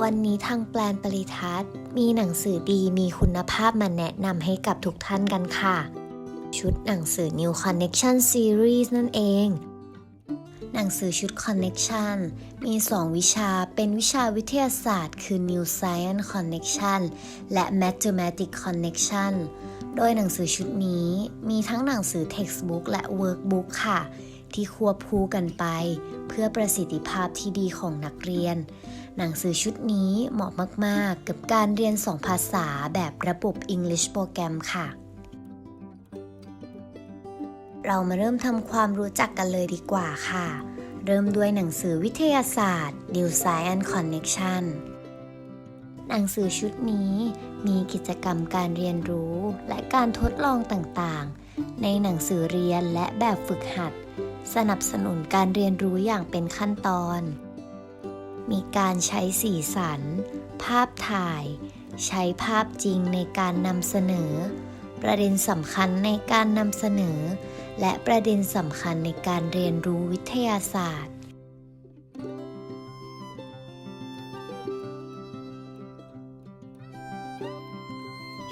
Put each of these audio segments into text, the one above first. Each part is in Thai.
วันนี้ทางแปลนปริทัศน์ มีหนังสือดีมีคุณภาพมาแนะนำให้กับทุกท่านกันค่ะ ชุดหนังสือ New Connection Series นั่นเอง หนังสือชุด Connection มี 2 วิชาเป็นวิชาวิทยาศาสตร์ คือ New Science Connection และ Mathematics Connection โดยหนังสือชุดนี้มีทั้งหนังสือ Textbook และ Workbook ค่ะ ที่ควบคู่กันไป เพื่อประสิทธิภาพที่ดีของนักเรียน หนังสือชุดนี้เหมาะมากๆ กับการเรียน2ภาษาแบบระบบ English โปรแกรมค่ะ เรามาเริ่มทำความรู้จักกันเลยดีกว่าค่ะ เริ่มด้วยหนังสือวิทยาศาสตร์ New Science Connection หนังสือชุดนี้มีกิจกรรมการเรียนรู้และการทดลองต่างๆ ในหนังสือเรียนและแบบฝึกหัด สนับสนุนการเรียนรู้อย่างเป็นขั้นตอน มีการใช้สีสัน ภาพถ่าย ใช้ภาพจริงในการนำเสนอ ประเด็นสำคัญในการนำเสนอ และประเด็นสำคัญในการเรียนรู้วิทยาศาสตร์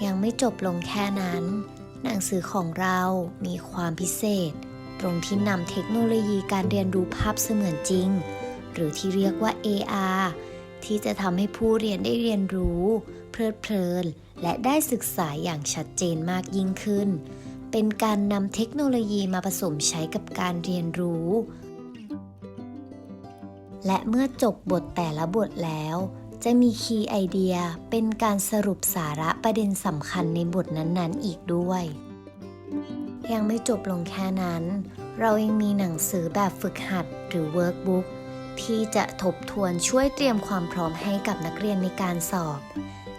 ยังไม่จบลงแค่นั้น หนังสือของเรามีความพิเศษ ตรงที่นำเทคโนโลยีการเรียนรู้ภาพเสมือนจริง หรือที่เรียกว่า AR ที่จะทำให้ผู้เรียนได้เรียนรู้ เพลิดเพลิน และได้ศึกษาอย่างชัดเจนมากยิ่งขึ้น เป็นการนำเทคโนโลยีมาผสมใช้กับการเรียนรู้ และเมื่อจบบทแต่ละบทแล้ว จะมีคีย์ไอเดียเป็นการสรุปสาระประเด็นสำคัญในบทนั้นๆ อีกด้วย ยังไม่จบลงแค่นั้น เรายังมีหนังสือแบบฝึกหัดหรือ workbook ที่จะทบทวนช่วยเตรียมความพร้อมให้กับนักเรียนในการสอบ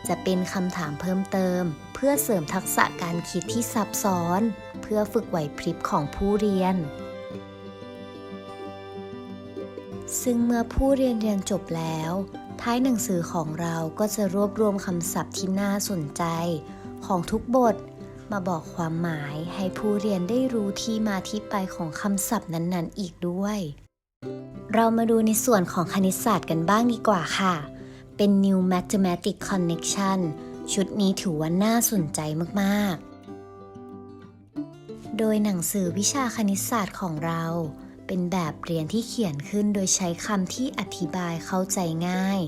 จะเป็นคำถามเพิ่มเติม เพื่อเสริมทักษะการคิดที่ซับซ้อน เพื่อฝึกไหวพริบของผู้เรียน ซึ่งเมื่อผู้เรียนเรียนจบแล้ว ท้ายหนังสือของเราก็จะรวบรวมคำศัพท์ที่น่าสนใจ ของทุกบท มาบอกความหมายให้ผู้เรียนได้รู้ที่มาที่ไปของคำศัพท์นั้นๆ อีกด้วย เรามาดูในส่วนของคณิตศาสตร์กันบ้างดีกว่าค่ะ เป็น New Mathematic Connection ชุดนี้ถือว่าน่าสนใจมากๆ โดยหนังสือวิชาคณิตศาสตร์ของเรา เป็นแบบเรียนที่เขียนขึ้นโดยใช้คำที่อธิบายเข้าใจง่าย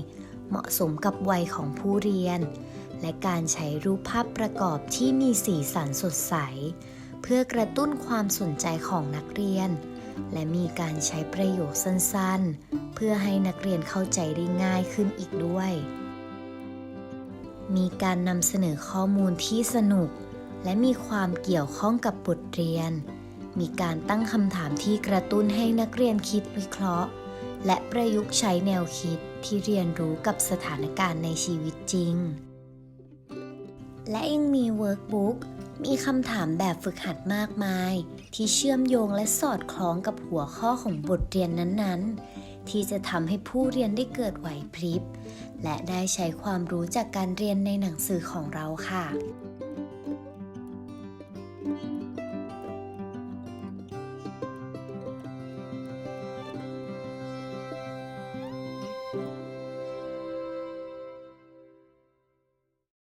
เหมาะสมกับวัยของผู้เรียน และการใช้รูปภาพประกอบที่มีสีสันสดใส เพื่อกระตุ้นความสนใจของนักเรียน และมีการใช้ประโยคสั้นๆ เพื่อให้นักเรียนเข้าใจได้ง่ายขึ้นอีกด้วย มีการนำเสนอข้อมูลที่สนุก และมีความเกี่ยวข้องกับบทเรียน มีการตั้งคำถามที่กระตุ้นให้นักเรียนคิดวิเคราะห์ และประยุกต์ใช้แนวคิดที่เรียนรู้กับสถานการณ์ในชีวิตจริง และยังมีเวิร์กบุ๊กมีคำถามแบบฝึกหัดมากมาย ที่เชื่อมโยงและสอดคล้องกับหัวข้อของบทเรียนนั้นๆ ที่จะทำให้ผู้เรียนได้เกิดไหวพริบ และได้ใช้ความรู้จากการเรียนในหนังสือของเราค่ะ